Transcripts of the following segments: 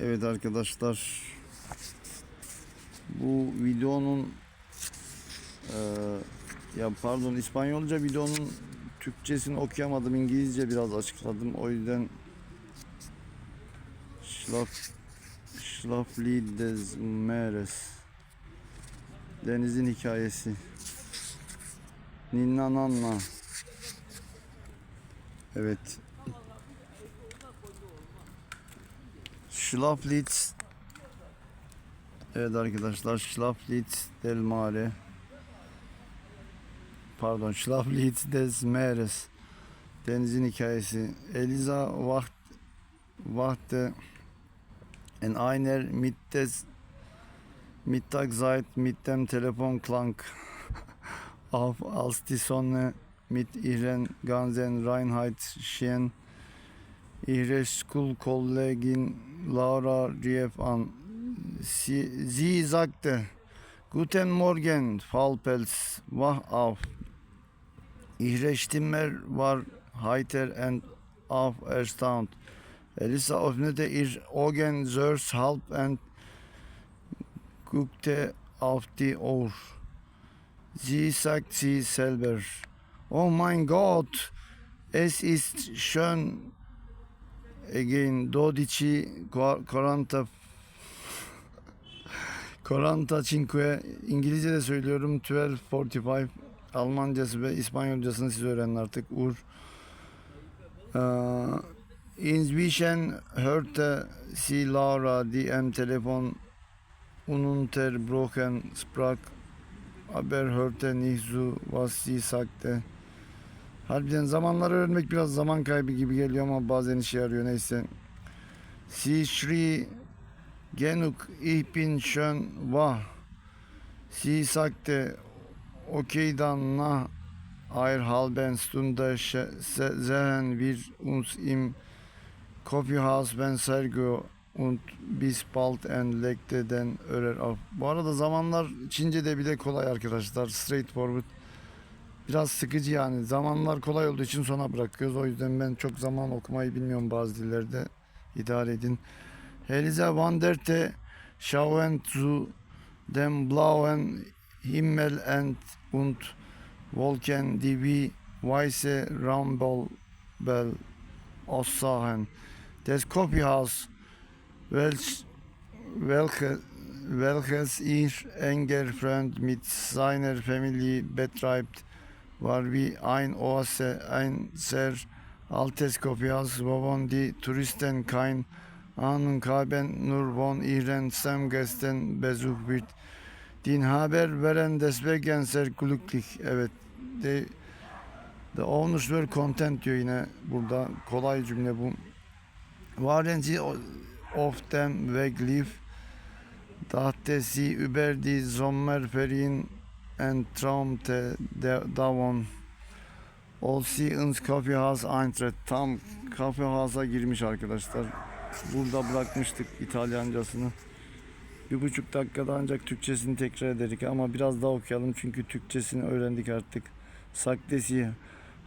Evet arkadaşlar. Bu videonun eee, ya pardon İspanyolca videonun Türkçesini okuyamadım İngilizce biraz açıkladım. O yüzden Schlaf Schlafly des Meeres Denizin hikayesi. Ninna Nanna. Evet Schlaflitz Evet arkadaşlar Schlaflitz del Mare. Pardon Schlaflitz des Meeres. Denizin hikayesi. Eliza Wacht Wachte en einer mit des Mittagszeit mit dem Telefonklang. Auf als die Sonne mit ihren ganzen Reinheit schien ihre Schulkollegin Laura rief an. Sie, Guten Morgen, Fallpelz, wach auf. Ihre Stimme war heiter und auferstaunt. Elisa öffnete ihr Augen sehr halb und guckte auf die Uhr. Sie sagt selber, Oh mein Gott, es ist schön. Again, 12, 40, 45, İngilizce de söylüyorum, 12, 45, Almancası ve İspanyolcasını siz öğrenin artık, Ur. Äh, Inzwischen hörte sie Laura, die am Telefon ununterbrochen sprach, aber hörte nicht zu, was sie sagte. Harbiden zamanları öğrenmek biraz zaman kaybı gibi geliyor ama bazen işe yarıyor neyse. Sie schrie genug, ich bin schön wach. Sie sagte, okay dann nach einer halben se- sehen wir uns im Kaffeehaus ben Sergio und bis bald and legte den Örer. Bu arada zamanlar Çince'de bile kolay arkadaşlar. Straightforward. Biraz sıkıcı yani. Zamanlar kolay olduğu için sona bırakıyoruz. O yüzden ben çok zaman okumayı bilmiyorum bazı dillerde. İdare edin. Elisa wanderte schauen zu dem blauen Himmel and und Wolken, die weiße Rambel aussahen. Das Kaffeehaus, welch, welche, welches ihr enger Freund mit seiner Familie betreibt, war wie ein Oase, ein sehr altes Kaffeehaus, wovon die Touristen kein Ahnung haben, nur von ihren Stammgästen besucht wird. Den Haber wären deswegen sehr glücklich. Evet. De, the owners were content diyor yine burada. Kolay cümle bu. Waren sie auf dem Weg lief, dachte sie über die Sommerferien und traumte de- davon. Als sie ins Kaffeehaus eintritt. Tam Kaffeehouse'a girmiş arkadaşlar. Burada bırakmıştık İtalyancasını. Bir buçuk dakikada ancak Türkçesini tekrar ederek ama biraz daha okuyalım çünkü Türkçesini öğrendik artık. Sagte sie,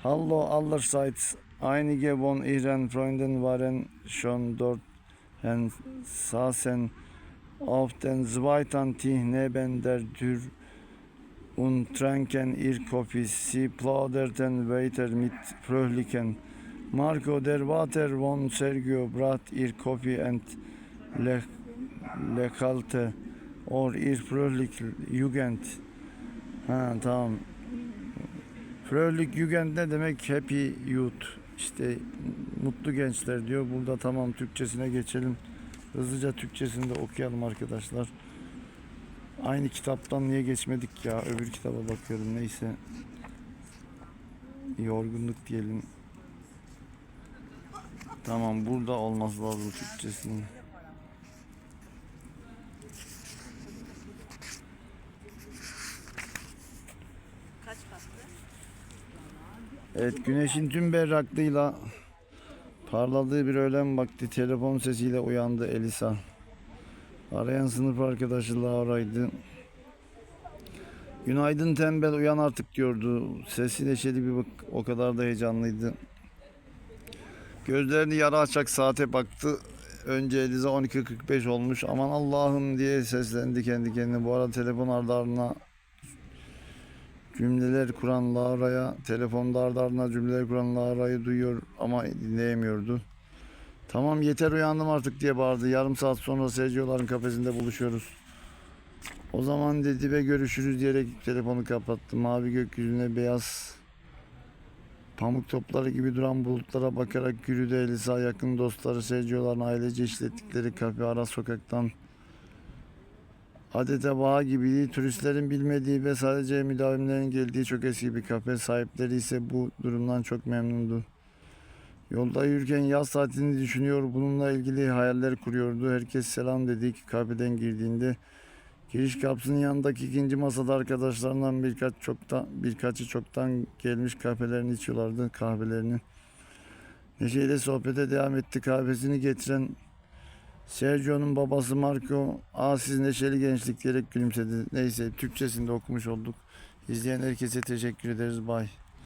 Hallo allerseits, einige von ihren Freunden waren schon dort und saßen auf den zweiten Tisch neben der Tür und tranken ihr Kaffee. Sie plauderten weiter mit fröhlichen. Marco, der Vater von Sergio, brat ihr Kaffee und lech Lekalte or ihr fröhlich Jugend. Ha tamam. Fröhlich Jugend ne demek? Happy Youth. İşte mutlu gençler diyor. Burada tamam Türkçesine geçelim. Hızlıca Türkçesini de okuyalım arkadaşlar. Aynı kitaptan niye geçmedik ya? Öbür kitaba bakıyorum neyse. Yorgunluk diyelim. Tamam burada olması lazım Türkçesinin. Evet güneşin tüm berraklığıyla parladığı bir öğlen vakti telefon sesiyle uyandı Elisa. Arayan sınıf arkadaşı Laura'ydı. Günaydın tembel uyan artık diyordu. Sesi neşeli bir bak o kadar da heyecanlıydı. Gözlerini yara açak saate baktı. önce Eliza 12.45 olmuş. Aman Allah'ım diye seslendi kendi kendine. Bu arada telefon ardı ardına cümleler kuran Lara'ya, telefonda ardı ardına cümleler kuran Lara'yı duyuyor ama dinleyemiyordu. Tamam yeter uyandım artık diye bağırdı. Yarım saat sonra Sergio'ların kafesinde buluşuyoruz. O zaman dedi ve görüşürüz diyerek telefonu kapattı. Mavi gökyüzüne beyaz pamuk topları gibi duran bulutlara bakarak yürüdü Elisa. Yakın dostları Sergio'ların ailece işlettikleri kafe ara sokaktan adeta bağ gibiydi. Turistlerin bilmediği ve sadece müdavimlerin geldiği çok eski bir kafe. Sahipleri ise bu durumdan çok memnundu. Yolda yürürken yaz tatilini düşünüyor, bununla ilgili hayaller kuruyordu. Herkes selam dedik kafeden girdiğinde. Giriş kapısının yanındaki ikinci masada arkadaşlarından birkaç çoktan birkaçı çoktan gelmiş kahvelerini içiyorlardı kahvelerini. Neşeyle sohbete devam etti. Kahvesini getiren Sergio'nun babası Marco, ''Aa siz neşeli gençlik'' diyerek gülümsedi. Neyse Türkçesinde okumuş olduk. İzleyen herkese teşekkür ederiz. Bye.